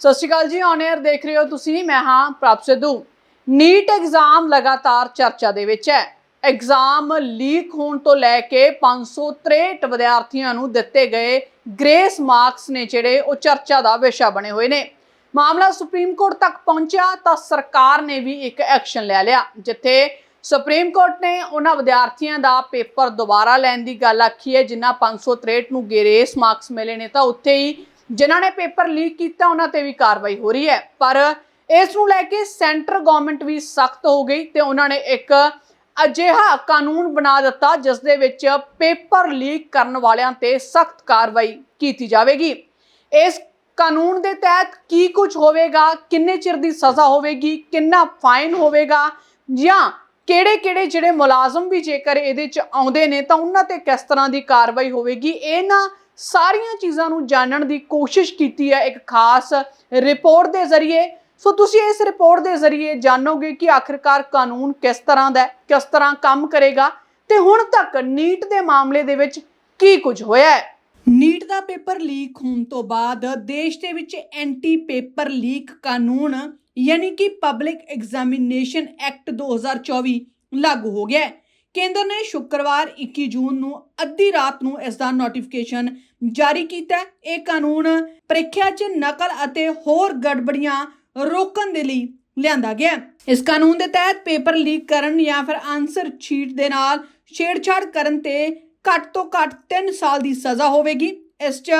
ਸਤਿ ਸ਼੍ਰੀ ਅਕਾਲ ਜੀ on air ਦੇਖ ਰਹੇ ਹੋ ਤੁਸੀਂ, ਮੈਂ ਹਾਂ ਪ੍ਰਭ ਸਿੱਧੂ। ਨੀਟ ਐਗਜ਼ਾਮ ਲਗਾਤਾਰ ਚਰਚਾ ਦੇ ਵਿੱਚ ਹੈ। ਐਗਜ਼ਾਮ ਲੀਕ ਹੋਣ ਤੋਂ ਲੈ ਕੇ 563 ਵਿਦਿਆਰਥੀਆਂ ਨੂੰ ਦਿੱਤੇ ਗਏ ਗ੍ਰੇਸ ਮਾਰਕਸ ਨੇ ਜਿਹੜੇ, ਉਹ ਚਰਚਾ ਦਾ ਵਿਸ਼ਾ ਬਣੇ ਹੋਏ ਨੇ। ਮਾਮਲਾ ਸੁਪਰੀਮ ਕੋਰਟ ਤੱਕ ਪਹੁੰਚਿਆ, ਤਾਂ ਸਰਕਾਰ ਨੇ ਵੀ ਇੱਕ ਐਕਸ਼ਨ ਲੈ ਲਿਆ, ਜਿੱਥੇ ਸੁਪਰੀਮ ਕੋਰਟ ਨੇ ਉਹਨਾਂ ਵਿਦਿਆਰਥੀਆਂ ਦਾ ਪੇਪਰ ਦੁਬਾਰਾ ਲੈਣ ਦੀ ਗੱਲ ਆਖੀ ਹੈ ਜਿਨ੍ਹਾਂ 563 ਨੂੰ ਗ੍ਰੇਸ ਮਾਰਕਸ ਮਿਲੇ ਨੇ, ਤਾਂ ਉੱਥੇ ਹੀ ਜਿਨ੍ਹਾਂ ਨੇ ਪੇਪਰ ਲੀਕ ਕੀਤਾ, ਉਹਨਾਂ ਤੇ ਵੀ ਕਾਰਵਾਈ ਹੋ ਰਹੀ ਹੈ। ਪਰ ਇਸ ਨੂੰ ਲੈ ਕੇ ਸੈਂਟਰ ਗਵਰਨਮੈਂਟ ਵੀ ਸਖਤ ਹੋ ਗਈ ਤੇ ਉਹਨਾਂ ਨੇ ਇੱਕ ਅਜਿਹਾ ਕਾਨੂੰਨ ਬਣਾ ਦਿੱਤਾ, ਜਿਸ ਦੇ ਵਿੱਚ ਪੇਪਰ ਲੀਕ ਕਰਨ ਵਾਲਿਆਂ ਤੇ ਸਖਤ ਕਾਰਵਾਈ ਕੀਤੀ ਜਾਵੇਗੀ। ਇਸ ਕਾਨੂੰਨ ਦੇ ਤਹਿਤ ਕੀ ਕੁਝ ਹੋਵੇਗਾ, ਕਿੰਨੇ ਚਿਰ ਦੀ ਸਜ਼ਾ ਹੋਵੇਗੀ, ਕਿੰਨਾ ਫਾਈਨ ਹੋਵੇਗਾ ਜਾਂ ਕਿਹੜੇ-ਕਿਹੜੇ ਜਿਹੜੇ ਮੁਲਾਜ਼ਮ ਵੀ ਜੇਕਰ ਇਹਦੇ ਚ ਆਉਂਦੇ ਨੇ ਤਾਂ ਉਹਨਾਂ ਤੇ ਕਿਸ ਤਰ੍ਹਾਂ ਦੀ ਕਾਰਵਾਈ ਹੋਵੇਗੀ? ਇਹਨਾਂ ਸਾਰੀਆਂ ਚੀਜ਼ਾਂ ਨੂੰ ਜਾਣਨ ਦੀ ਕੋਸ਼ਿਸ਼ ਕੀਤੀ ਹੈ ਇੱਕ ਖਾਸ ਰਿਪੋਰਟ ਦੇ ਜ਼ਰੀਏ। ਸੋ ਤੁਸੀਂ ਇਸ ਰਿਪੋਰਟ ਦੇ ਜ਼ਰੀਏ ਜਾਣੋਗੇ ਕਿ ਆਖਿਰਕਾਰ ਕਾਨੂੰਨ ਕਿਸ ਤਰ੍ਹਾਂ ਦਾ ਕਿਸ ਤਰ੍ਹਾਂ ਕੰਮ ਕਰੇਗਾ ਤੇ ਹੁਣ ਤੱਕ ਨੀਟ ਦੇ ਮਾਮਲੇ ਦੇ ਵਿੱਚ ਕੀ ਕੁਝ ਹੋਇਆ ਹੈ? ਨੀਟ ਦਾ ਪੇਪਰ ਲੀਕ ਹੋਣ ਤੋਂ ਬਾਅਦ ਦੇਸ਼ ਦੇ ਵਿੱਚ ਐਂਟੀ ਪੇਪਰ ਲੀਕ ਕਾਨੂੰਨ ਯਾਨੀ ਕਿ ਪਬਲਿਕ ਐਗਜ਼ਾਮੀਨੇਸ਼ਨ ਐਕਟ 2024 ਲਾਗੂ ਹੋ ਗਿਆ ਹੈ। ਕੇਂਦਰ ਨੇ ਸ਼ੁੱਕਰਵਾਰ 21 ਜੂਨ ਨੂੰ ਅੱਧੀ ਰਾਤ ਨੂੰ ਇਸ ਦਾ ਨੋਟੀਫਿਕੇਸ਼ਨ ਜਾਰੀ ਕੀਤਾ ਇਹ ਕਾਨੂੰਨ ਪ੍ਰੀਖਿਆ 'ਚ ਨਕਲ ਅਤੇ ਹੋਰ ਗੜਬੜੀਆਂ ਰੋਕਣ ਦੇ ਲਈ ਲਿਆਂਦਾ ਗਿਆ ਇਸ ਕਾਨੂੰਨ ਦੇ ਤਹਿਤ ਪੇਪਰ ਲੀਕ ਕਰਨ ਜਾਂ ਫਿਰ ਆਨਸਰ ਸ਼ੀਟ ਦੇ ਨਾਲ ਛੇੜਛਾੜ ਕਰਨ ਤੇ ਘੱਟ ਤੋਂ ਘੱਟ 3 ਸਾਲ ਦੀ ਸਜ਼ਾ ਹੋਵੇਗੀ। ਇਸ 'ਚ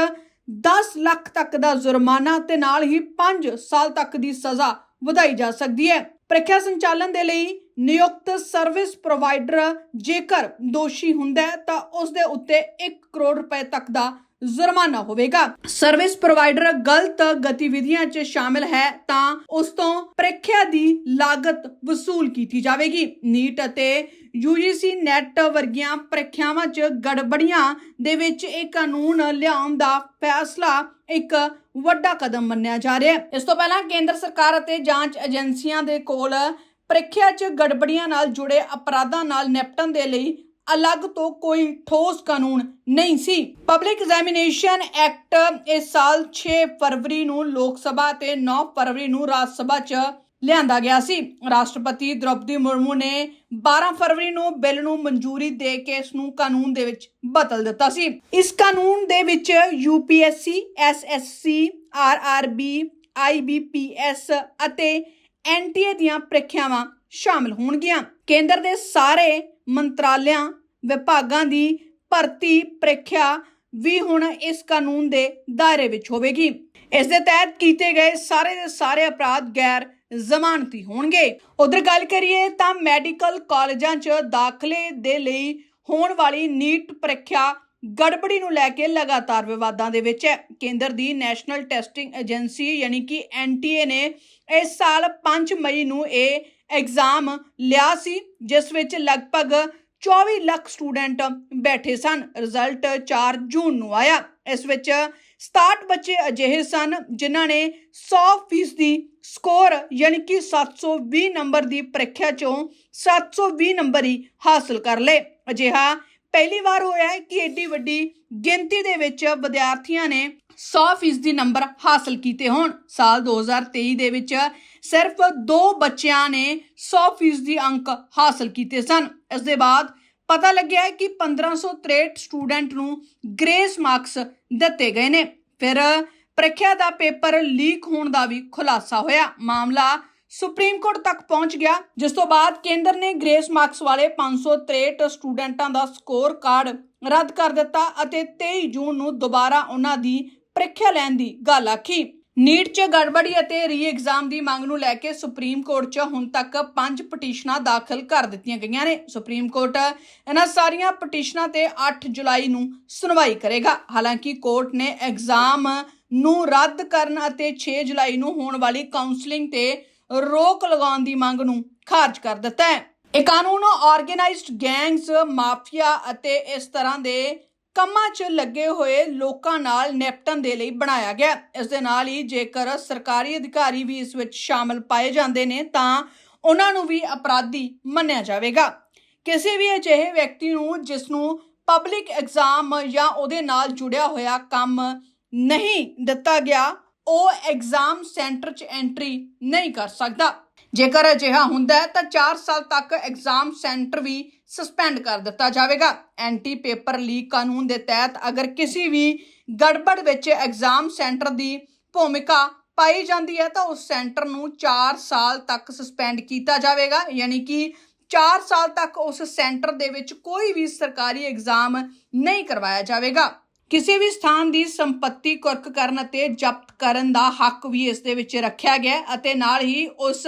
10 ਲੱਖ ਤੱਕ ਦਾ ਜੁਰਮਾਨਾ ਤੇ ਨਾਲ ਹੀ 5 ਸਾਲ ਤੱਕ ਦੀ ਸਜ਼ਾ ਵਧਾਈ ਜਾ ਸਕਦੀ ਹੈ। ਪ੍ਰੀਖਿਆ ਸੰਚਾਲਨ ਦੇ ਲਈ ਨਿਯੁਕਤ ਸਰਵਿਸ ਪ੍ਰੋਵਾਈਡਰ ਜੇਕਰ ਦੋਸ਼ੀ ਹੁੰਦਾ ਹੈ, ਤਾਂ ਉਸ ਦੇ ਉੱਤੇ 1 ਕਰੋੜ ਰੁਪਏ ਤੱਕ ਦਾ ਜੁਰਮਾਨਾ ਹੋਵੇਗਾ। ਸਰਵਿਸ ਪ੍ਰੋਵਾਈਡਰ ਗਲਤ ਗਤੀਵਿਧੀਆਂ 'ਚ ਸ਼ਾਮਿਲ ਹੈ, ਤਾਂ ਉਸ ਤੋਂ ਪ੍ਰੀਖਿਆ ਦੀ ਲਾਗਤ ਵਸੂਲ ਕੀਤੀ ਜਾਵੇਗੀ। ਨੀਟ ਅਤੇ UGC ਨੈਟ ਵਰਗੀਆਂ ਪ੍ਰੀਖਿਆਵਾਂ 'ਚ ਗੜਬੜੀਆਂ ਦੇ ਵਿੱਚ ਇਹ ਕਾਨੂੰਨ ਲਿਆਉਣ ਦਾ ਫੈਸਲਾ ਇੱਕ ਵੱਡਾ ਕਦਮ ਮੰਨਿਆ ਜਾ ਰਿਹਾ ਹੈ। ਇਸ ਤੋਂ ਪਹਿਲਾਂ ਕੇਂਦਰ ਸਰਕਾਰ ਅਤੇ ਜਾਂਚ ਏਜੰਸੀਆਂ ਦੇ ਕੋਲ ਪ੍ਰੀਖਿਆ 'ਚ ਗੜਬੜੀਆਂ ਨਾਲ ਜੁੜੇ ਅਪਰਾਧਾਂ ਨਾਲ ਨਿਪਟਣ ਦੇ ਲਈ ਅਲੱਗ ਤੋਂ ਕੋਈ ਠੋਸ ਕਾਨੂੰਨ ਨਹੀਂ ਸੀ। ਪਬਲਿਕ ਐਗਜ਼ਾਮੀਨੇਸ਼ਨ ਐਕਟ ਇਸ ਸਾਲ 6 ਫਰਵਰੀ ਨੂੰ ਲੋਕ ਸਭਾ ਤੇ 9 ਫਰਵਰੀ ਨੂੰ ਰਾਜ ਸਭਾ 'ਚ ਲਿਆਂਦਾ ਗਿਆ ਸੀ। ਰਾਸ਼ਟਰਪਤੀ ਦ੍ਰੋਪਦੀ ਮੁਰਮੂ ਨੇ 12 ਫਰਵਰੀ ਨੂੰ ਬਿੱਲ ਨੂੰ ਮਨਜ਼ੂਰੀ ਦੇ ਕੇ ਇਸ ਨੂੰ ਕਾਨੂੰਨ ਦੇ ਵਿੱਚ ਬਦਲ ਦਿੱਤਾ ਸੀ। ਇਸ ਕਾਨੂੰਨ ਦੇ ਵਿੱਚ UPSC SSC RRB IBPS ਅਤੇ NTA ਦੀਆਂ ਪ੍ਰੀਖਿਆਵਾਂ ਸ਼ਾਮਲ ਹੋਣਗੀਆਂ। ਕੇਂਦਰ ਦੇ ਸਾਰੇ ਮੰਤਰਾਲਿਆਂ, ਵਿਭਾਗਾਂ ਦੀ ਭਰਤੀ ਪ੍ਰੀਖਿਆ ਵੀ ਹੁਣ ਇਸ ਕਾਨੂੰਨ ਦੇ ਦਾਇਰੇ ਵਿੱਚ ਹੋਵੇਗੀ। ਇਸ ਦੇ ਤਹਿਤ ਕੀਤੇ ਗਏ ਸਾਰੇ ਦੇ ਸਾਰੇ ਅਪਰਾਧ ਗੈਰ ਜ਼ਮਾਨਤੀ ਹੋਣਗੇ। ਉਧਰ ਗੱਲ ਕਰੀਏ ਤਾਂ ਮੈਡੀਕਲ ਕਾਲਜਾਂ 'ਚ ਦਾਖਲੇ ਦੇ ਲਈ ਹੋਣ ਵਾਲੀ ਨੀਟ ਪ੍ਰੀਖਿਆ ਗੜਬੜੀ ਨੂੰ ਲੈ ਕੇ ਲਗਾਤਾਰ ਵਿਵਾਦਾਂ ਦੇ ਵਿੱਚ ਹੈ। ਕੇਂਦਰ ਦੀ ਨੈਸ਼ਨਲ ਟੈਸਟਿੰਗ ਏਜੰਸੀ ਯਾਨੀ ਕਿ ਐਨਟੀਏ ਨੇ ਇਸ ਸਾਲ 5 ਮਈ ਨੂੰ ਇਹ ਐਗਜ਼ਾਮ ਲਿਆ ਸੀ, ਜਿਸ ਵਿੱਚ ਲਗਭਗ 24 ਲੱਖ ਸਟੂਡੈਂਟ ਬੈਠੇ ਸਨ। ਰਿਜ਼ਲਟ 4 ਜੂਨ ਨੂੰ ਆਇਆ। ਇਸ ਵਿੱਚ 67 ਬੱਚੇ ਅਜਿਹੇ ਸਨ ਜਿਨ੍ਹਾਂ ਨੇ 100% ਦੀ ਸਕੋਰ ਯਾਨੀ ਕਿ 720 ਨੰਬਰ ਦੀ ਪ੍ਰੀਖਿਆ ਚੋਂ 720 ਨੰਬਰ ਹੀ ਹਾਸਲ ਕਰ ਲਏ। ਅਜਿਹਾ ਪਹਿਲੀ ਵਾਰ ਹੋਇਆ ਹੈ ਕਿ ਏਡੀ ਵੱਡੀ ਗਿਣਤੀ ਦੇ ਵਿੱਚ ਵਿਦਿਆਰਥੀਆਂ ਨੇ 100% ਦੀ ਨੰਬਰ ਹਾਸਲ ਕੀਤੇ ਹੋਣ। ਸਾਲ 2023 ਦੇ ਵਿੱਚ ਸਿਰਫ ਦੋ ਬੱਚਿਆਂ ਨੇ 100% ਦੀ ਅੰਕ ਹਾਸਲ ਕੀਤੇ ਸਨ। ਇਸ ਦੇ ਬਾਅਦ ਪਤਾ ਲੱਗਿਆ ਹੈ ਕਿ 1563 ਸਟੂਡੈਂਟ ਨੂੰ ਗ੍ਰੇਸ ਮਾਰਕਸ ਦਿੱਤੇ ਗਏ ਨੇ। ਫਿਰ ਪ੍ਰੀਖਿਆ ਦਾ ਪੇਪਰ ਲੀਕ ਹੋਣ ਦਾ ਵੀ ਖੁਲਾਸਾ ਹੋਇਆ। ਮਾਮਲਾ ਸੁਪਰੀਮ ਕੋਰਟ ਤੱਕ ਪਹੁੰਚ ਗਿਆ, ਜਿਸ ਤੋਂ ਬਾਅਦ ਕੇਂਦਰ ਨੇ ਗ੍ਰੇਸ ਮਾਰਕਸ ਵਾਲੇ 563 ਸਟੂਡੈਂਟਾਂ ਦਾ ਸਕੋਰ ਕਾਰਡ ਰੱਦ ਕਰ ਦਿੱਤਾ ਅਤੇ 23 ਜੂਨ ਨੂੰ ਦੁਬਾਰਾ ਉਹਨਾਂ ਦੀ ਪ੍ਰੀਖਿਆ ਲੈਣ ਦੀ ਗੱਲ ਆਖੀ। ਨੀਟ 'ਚ ਗੜਬੜੀ ਅਤੇ ਰੀ ਐਗਜ਼ਾਮ ਦੀ ਮੰਗ ਨੂੰ ਲੈ ਕੇ ਸੁਪਰੀਮ ਕੋਰਟ 'ਚ ਹੁਣ ਤੱਕ 5 ਪਟੀਸ਼ਨਾਂ ਦਾਖਲ ਕਰ ਦਿੱਤੀਆਂ ਗਈਆਂ ਨੇ। ਸੁਪਰੀਮ ਕੋਰਟ ਇਹਨਾਂ ਸਾਰੀਆਂ ਪਟੀਸ਼ਨਾਂ ਤੇ 8 ਜੁਲਾਈ ਨੂੰ ਸੁਣਵਾਈ ਕਰੇਗਾ। ਹਾਲਾਂਕਿ ਕੋਰਟ ਨੇ ਐਗਜ਼ਾਮ ਨੂੰ ਰੱਦ ਕਰਨ ਅਤੇ 6 ਜੁਲਾਈ ਨੂੰ ਹੋਣ ਵਾਲੀ ਕਾਉਂਸਲਿੰਗ ਤੇ ਰੋਕ ਲਗਾਉਣ ਦੀ ਮੰਗ ਨੂੰ ਖਾਰਜ ਕਰ ਦਿੱਤਾ ਹੈ। ਇਹ ਕਾਨੂੰਨ ਆਰਗੇਨਾਈਜ਼ਡ ਗੈਂਗਸ ਮਾਫੀਆ ਅਤੇ ਇਸ ਤਰ੍ਹਾਂ ਦੇ ਕੰਮਾਂ 'ਚ ਲੱਗੇ ਹੋਏ ਲੋਕਾਂ ਨਾਲ ਨਿਪਟਣ ਦੇ ਲਈ ਬਣਾਇਆ ਗਿਆ। ਇਸ ਦੇ ਨਾਲ ਹੀ ਜੇਕਰ ਸਰਕਾਰੀ ਅਧਿਕਾਰੀ ਵੀ ਇਸ ਵਿੱਚ ਸ਼ਾਮਲ ਪਾਏ ਜਾਂਦੇ ਨੇ, ਤਾਂ ਉਹਨਾਂ ਨੂੰ ਵੀ ਅਪਰਾਧੀ ਮੰਨਿਆ ਜਾਵੇਗਾ। ਕਿਸੇ ਵੀ ਅਜਿਹੇ ਵਿਅਕਤੀ ਨੂੰ ਜਿਸ ਨੂੰ ਪਬਲਿਕ ਐਗਜ਼ਾਮ ਜਾਂ ਉਹਦੇ ਨਾਲ ਜੁੜਿਆ ਹੋਇਆ ਕੰਮ ਨਹੀਂ ਦਿੱਤਾ ਗਿਆ, ਉਹ ਐਗਜ਼ਾਮ ਸੈਂਟਰ 'ਚ ਐਂਟਰੀ ਨਹੀਂ ਕਰ ਸਕਦਾ। ਜੇਕਰ ਅਜਿਹਾ ਹੁੰਦਾ ਹੈ, ਤਾਂ 4 ਸਾਲ ਤੱਕ ਐਗਜ਼ਾਮ ਸੈਂਟਰ ਵੀ ਸਸਪੈਂਡ ਕਰ ਦਿੱਤਾ ਜਾਵੇਗਾ। ਐਂਟੀ ਪੇਪਰ ਲੀਕ ਕਾਨੂੰਨ ਦੇ ਤਹਿਤ ਅਗਰ ਕਿਸੇ ਵੀ ਗੜਬੜ ਵਿੱਚ ਐਗਜ਼ਾਮ ਸੈਂਟਰ ਦੀ ਭੂਮਿਕਾ ਪਾਈ ਜਾਂਦੀ ਹੈ, ਤਾਂ ਉਸ ਸੈਂਟਰ ਨੂੰ 4 ਸਾਲ ਤੱਕ ਸਸਪੈਂਡ ਕੀਤਾ ਜਾਵੇਗਾ। ਯਾਨੀ ਕਿ 4 ਸਾਲ ਤੱਕ ਉਸ ਸੈਂਟਰ ਦੇ ਵਿੱਚ ਕੋਈ ਵੀ ਸਰਕਾਰੀ ਐਗਜ਼ਾਮ ਨਹੀਂ ਕਰਵਾਇਆ ਜਾਵੇਗਾ। ਕਿਸੇ ਵੀ ਸਥਾਨ ਦੀ ਸੰਪਤੀ ਕੁਰਕ ਕਰਨ ਅਤੇ ਜ਼ਬਤ ਕਰਨ ਦਾ ਹੱਕ ਵੀ ਇਸ ਦੇ ਵਿੱਚ ਰੱਖਿਆ ਗਿਆ ਅਤੇ ਨਾਲ ਹੀ ਉਸ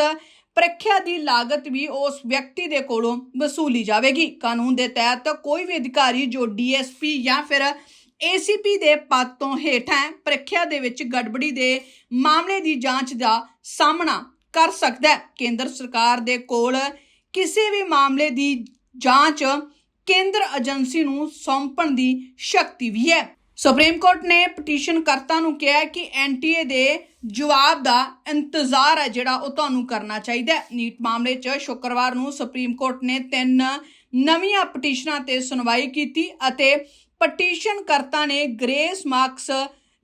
ਪ੍ਰੀਖਿਆ ਦੀ ਲਾਗਤ ਵੀ ਉਸ ਵਿਅਕਤੀ ਦੇ ਕੋਲੋਂ ਵਸੂਲੀ ਜਾਵੇਗੀ। ਕਾਨੂੰਨ ਦੇ ਤਹਿਤ ਕੋਈ ਵੀ ਅਧਿਕਾਰੀ ਜੋ ਡੀਐਸਪੀ ਜਾਂ ਫਿਰ ਏਸੀਪੀ ਦੇ ਪਦ ਤੋਂ ਹੇਠਾਂ ਪ੍ਰੀਖਿਆ ਦੇ ਵਿੱਚ ਗੜਬੜੀ ਦੇ ਮਾਮਲੇ ਦੀ ਜਾਂਚ ਦਾ ਸਾਹਮਣਾ ਕਰ ਸਕਦਾ ਹੈ। ਕੇਂਦਰ ਸਰਕਾਰ ਦੇ ਕੋਲ ਕਿਸੇ ਵੀ ਮਾਮਲੇ ਦੀ ਜਾਂਚ ਕੇਂਦਰ ਏਜੰਸੀ ਨੂੰ ਸੌਂਪਣ ਦੀ ਸ਼ਕਤੀ ਵੀ ਹੈ। ਸੁਪਰੀਮ ਕੋਰਟ ਨੇ ਪਟੀਸ਼ਨ ਕਰਤਾ ਨੂੰ ਕਿਹਾ ਕਿ ਐਨਟੀਏ ਦੇ ਜਵਾਬ ਦਾ ਇੰਤਜ਼ਾਰ ਹੈ ਜਿਹੜਾ ਉਹ ਤੁਹਾਨੂੰ ਕਰਨਾ ਚਾਹੀਦਾ ਹੈ। ਨੀਟ ਮਾਮਲੇ 'ਚ ਸ਼ੁੱਕਰਵਾਰ ਨੂੰ ਸੁਪਰੀਮ ਕੋਰਟ ਨੇ ਤਿੰਨ ਨਵੀਆਂ ਪਟੀਸ਼ਨਾਂ ਤੇ ਸੁਣਵਾਈ ਕੀਤੀ ਅਤੇ ਪਟੀਸ਼ਨ ਕਰਤਾ ਨੇ ਗ੍ਰੇਸ ਮਾਰਕਸ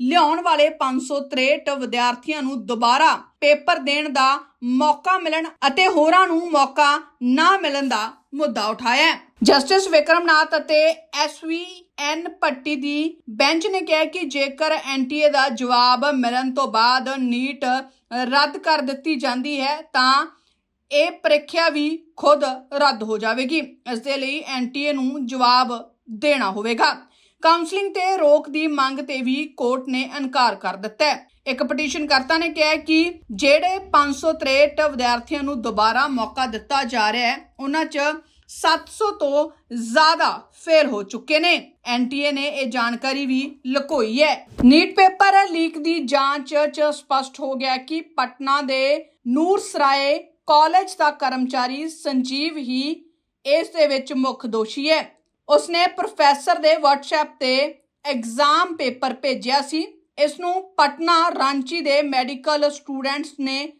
ਲਿਆਉਣ ਵਾਲੇ 563 ਵਿਦਿਆਰਥੀਆਂ ਨੂੰ ਦੁਬਾਰਾ ਪੇਪਰ ਦੇਣ ਦਾ ਮੌਕਾ ਮਿਲਣ ਅਤੇ ਹੋਰਾਂ ਨੂੰ ਮੌਕਾ ਨਾ ਮਿਲਣ ਦਾ ਮੁੱਦਾ ਉਠਾਇਆ ਹੈ। ਜਸਟਿਸ ਵਿਕਰਮਨਾਥ ਅਤੇ ਐਸਵੀ ਐਨ ਭੱਟੀ ਦੀ ਬੈਂਚ ਨੇ ਕਿਹਾ ਕਿ ਜੇਕਰ ਐਨਟੀਏ ਦਾ ਜਵਾਬ ਮਿਲਣ ਤੋਂ ਬਾਅਦ ਨੀਟ ਰੱਦ ਕਰ ਦਿੱਤੀ ਜਾਂਦੀ ਹੈ, ਤਾਂ ਇਹ ਪ੍ਰੀਖਿਆ ਵੀ ਖੁਦ ਰੱਦ ਹੋ ਜਾਵੇਗੀ। ਇਸ ਦੇ ਲਈ ਐਨਟੀਏ ਨੂੰ ਜਵਾਬ ਦੇਣਾ ਹੋਵੇਗਾ। ਕਾਉਂਸਲਿੰਗ ਤੇ ਰੋਕ ਦੀ ਮੰਗ ਤੇ ਵੀ ਕੋਰਟ ਨੇ ਇਨਕਾਰ ਕਰ ਦਿੱਤਾ ਹੈ। ਇੱਕ ਪਟੀਸ਼ਨ ਕਰਤਾ ਨੇ ਕਿਹਾ ਹੈ ਕਿ ਜਿਹੜੇ 563 ਵਿਦਿਆਰਥੀਆਂ ਨੂੰ ਦੁਬਾਰਾ ਮੌਕਾ ਦਿੱਤਾ ਜਾ ਰਿਹਾ ਹੈ, ਉਹਨਾਂ 'ਚ 700 ਤੋਂ ਜ਼ਿਆਦਾ ਫੇਲ ਹੋ ਚੁੱਕੇ ਨੇ। ਐਨਟੀਏ ਨੇ ਇਹ ਜਾਣਕਾਰੀ ਵੀ ਲੁਕੋਈ ਹੈ। ਨੀਟ ਪੇਪਰ ਲੀਕ ਦੀ ਜਾਂਚ 'ਚ ਸਪਸ਼ਟ ਹੋ ਗਿਆ ਕਿ ਪਟਨਾ ਦੇ ਨੂਰ ਸਰਾਏ ਕਾਲਜ ਦਾ ਕਰਮਚਾਰੀ ਸੰਜੀਵ ਹੀ ਇਸ ਦੇ ਵਿੱਚ ਮੁੱਖ ਦੋਸ਼ੀ ਹੈ। ਉਸਨੇ ਪ੍ਰੋਫੈਸਰ ਦੇ WhatsApp ਤੇ ਐਗਜ਼ਾਮ ਪੇਪਰ ਭੇਜਿਆ ਸੀ। ਇਸ ਨੂੰ ਪਟਨਾ ਰਾਂਚੀ ਦੇ ਮੈਡੀਕਲ ਸਟੂਡੈਂਟਸ ਨੇ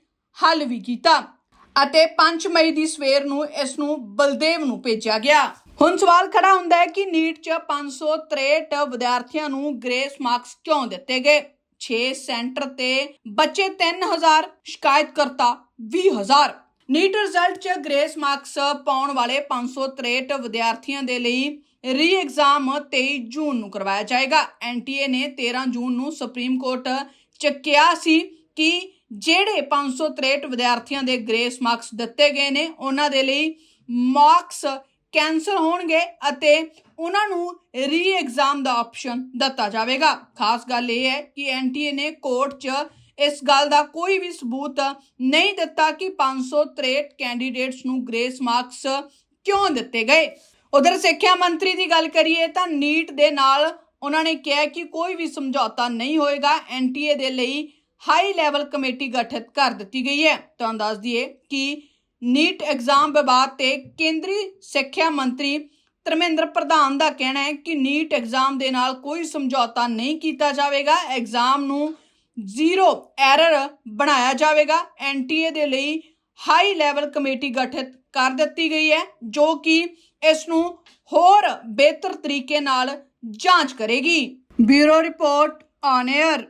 ਹੱਲ ਵੀ ਕੀਤਾ। ਅਤੇ 5 ਮਈ ਦੀ ਸਵੇਰ ਨੂੰ ਇਸ ਨੂੰ ਬਲਦੇਵ ਨੂੰ ਭੇਜਿਆ ਗਿਆ। ਹੁਣ ਸਵਾਲ ਖੜਾ ਹੁੰਦਾ ਹੈ ਕਿ ਨੀਟ 'ਚ 563 ਵਿਦਿਆਰਥੀਆਂ ਨੂੰ ਗ੍ਰੇਸ ਮਾਰਕਸ ਕਿਉਂ ਦਿੱਤੇ ਗਏ? 6 ਸੈਂਟਰ ਤੇ ਬੱਚੇ 3000 ਸ਼ਿਕਾਇਤਕਰਤਾ 20000 ਨੀਟ ਰਿਜ਼ਲਟ 'ਚ ਗ੍ਰੇਸ ਮਾਰਕਸ ਪਾਉਣ ਵਾਲੇ 563 ਵਿਦਿਆਰਥੀਆਂ ਦੇ ਲਈ ਰੀ ਐਗਜ਼ਾਮ 23 ਜੂਨ ਨੂੰ ਕਰਵਾਇਆ ਜਾਏਗਾ। ਐਨਟੀਏ ਨੇ 13 ਜੂਨ ਨੂੰ ਸੁਪਰੀਮ ਕੋਰਟ 'ਚ ਕਿਹਾ ਸੀ ਕਿ ਜਿਹੜੇ 563 ਵਿਦਿਆਰਥੀਆਂ ਦੇ ਗ੍ਰੇਸ ਮਾਰਕਸ ਦਿੱਤੇ ਗਏ ਨੇ, ਉਹਨਾਂ ਦੇ ਲਈ ਮਾਰਕਸ ਕੈਂਸਲ ਹੋਣਗੇ ਅਤੇ ਉਹਨਾਂ ਨੂੰ ਰੀ ਐਗਜ਼ਾਮ ਦਾ ਆਪਸ਼ਨ ਦਿੱਤਾ ਜਾਵੇਗਾ। ਖਾਸ ਗੱਲ ਇਹ ਹੈ ਕਿ ਐਨਟੀਏ ਨੇ ਕੋਰਟ 'ਚ ਇਸ ਗੱਲ ਦਾ ਕੋਈ ਵੀ ਸਬੂਤ ਨਹੀਂ ਦਿੱਤਾ ਕਿ 563 ਕੈਂਡੀਡੇਟਸ ਨੂੰ ਗ੍ਰੇਸ ਮਾਰਕਸ ਕਿਉਂ ਦਿੱਤੇ ਗਏ। ਉਧਰ ਸਿੱਖਿਆ ਮੰਤਰੀ ਦੀ ਗੱਲ ਕਰੀਏ ਤਾਂ ਨੀਟ ਦੇ ਨਾਲ ਉਹਨਾਂ ਨੇ ਕਿਹਾ ਕਿ ਕੋਈ ਵੀ ਸਮਝੌਤਾ ਨਹੀਂ ਹੋਏਗਾ। ਐਨਟੀਏ ਦੇ ਲਈ ਹਾਈ ਲੈਵਲ ਕਮੇਟੀ ਗਠਿਤ ਕਰ ਦਿੱਤੀ ਗਈ ਹੈ। ਤੁਹਾਨੂੰ ਦੱਸ ਦਈਏ ਕਿ ਨੀਟ ਐਗਜ਼ਾਮ ਵਿਵਾਦ ਤੇ ਕੇਂਦਰੀ ਸਿੱਖਿਆ ਮੰਤਰੀ ਧਰਮੇਂਦਰ ਪ੍ਰਧਾਨ ਦਾ ਕਹਿਣਾ ਹੈ ਕਿ ਨੀਟ ਐਗਜ਼ਾਮ ਦੇ ਨਾਲ ਕੋਈ ਸਮਝੌਤਾ ਨਹੀਂ ਕੀਤਾ ਜਾਵੇਗਾ। ਐਗਜ਼ਾਮ ਨੂੰ ਜ਼ੀਰੋ ਐਰਰ ਬਣਾਇਆ ਜਾਵੇਗਾ। ਐਨਟੀਏ ਦੇ ਲਈ ਹਾਈ ਲੈਵਲ ਕਮੇਟੀ ਗਠਿਤ ਕਰ ਦਿੱਤੀ ਗਈ ਹੈ, ਜੋ ਕਿ ਇਸ ਨੂੰ ਹੋਰ ਬਿਹਤਰ ਤਰੀਕੇ ਨਾਲ ਜਾਂਚ ਕਰੇਗੀ। Bureau report on air